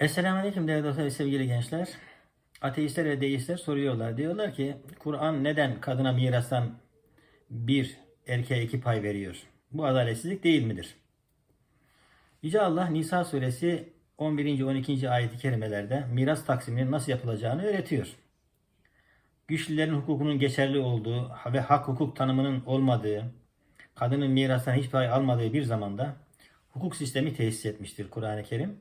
Esselamu Aleyküm değerli dostlar ve sevgili gençler. Ateistler ve deistler soruyorlar. Diyorlar ki Kur'an neden kadına mirastan bir erkeğe iki pay veriyor? Bu adaletsizlik değil midir? Yüce Allah Nisa suresi 11. 12. ayet-i kerimelerde miras taksiminin nasıl yapılacağını öğretiyor. Güçlülerin hukukunun geçerli olduğu ve hak hukuk tanımının olmadığı, kadının mirastan hiç pay almadığı bir zamanda hukuk sistemi tesis etmiştir Kur'an-ı Kerim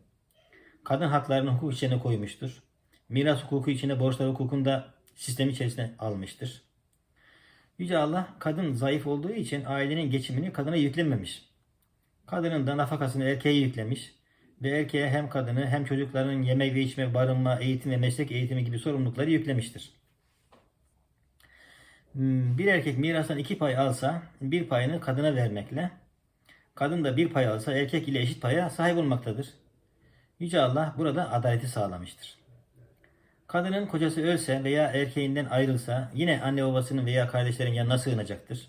kadın haklarını hukuk içine koymuştur. Miras hukuku içine borçlar hukukunda sistem içerisine almıştır. Yüce Allah kadın zayıf olduğu için ailenin geçimini kadına yüklememiş. Kadının da nafakasını erkeğe yüklemiş ve erkeğe hem kadını hem çocukların yemek ve içme, barınma, eğitim ve meslek eğitimi gibi sorumlulukları yüklemiştir. Hmm, Bir erkek mirastan iki pay alsa bir payını kadına vermekle, kadın da bir pay alsa erkek ile eşit paya sahip olmaktadır. Yüce Allah burada adaleti sağlamıştır. Kadının kocası ölse veya erkeğinden ayrılsa yine anne babasının veya kardeşlerin yanına sığınacaktır.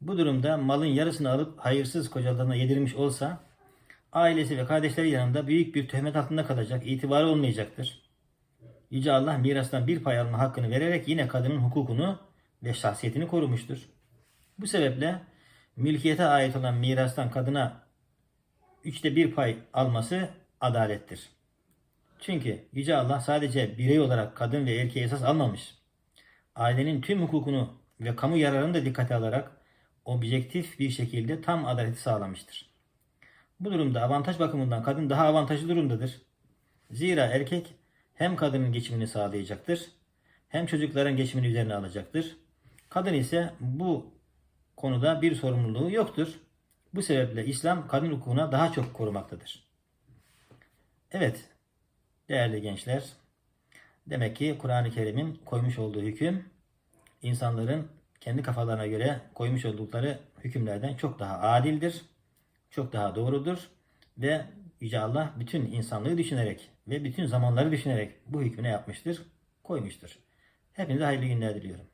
Bu durumda malın yarısını alıp hayırsız kocalarına yedirmiş olsa ailesi ve kardeşleri yanında büyük bir töhmet altında kalacak, itibarı olmayacaktır. Yüce Allah mirastan bir pay alma hakkını vererek yine kadının hukukunu ve şahsiyetini korumuştur. Bu sebeple mülkiyete ait olan mirastan kadına üçte bir pay alması adalettir. Çünkü Yüce Allah sadece birey olarak kadın ve erkeği esas almamış. Ailenin tüm hukukunu ve kamu yararını da dikkate alarak objektif bir şekilde tam adaleti sağlamıştır. Bu durumda avantaj bakımından kadın daha avantajlı durumdadır. Zira erkek hem kadının geçimini sağlayacaktır, hem çocukların geçimini üzerine alacaktır. Kadın ise bu konuda bir sorumluluğu yoktur. Bu sebeple İslam kadın hukukuna daha çok korumaktadır. Evet, değerli gençler, demek ki Kur'an-ı Kerim'in koymuş olduğu hüküm, insanların kendi kafalarına göre koymuş oldukları hükümlerden çok daha adildir, çok daha doğrudur ve Yüce Allah bütün insanlığı düşünerek ve bütün zamanları düşünerek bu hükmüne yapmıştır, koymuştur. Hepinize hayırlı günler diliyorum.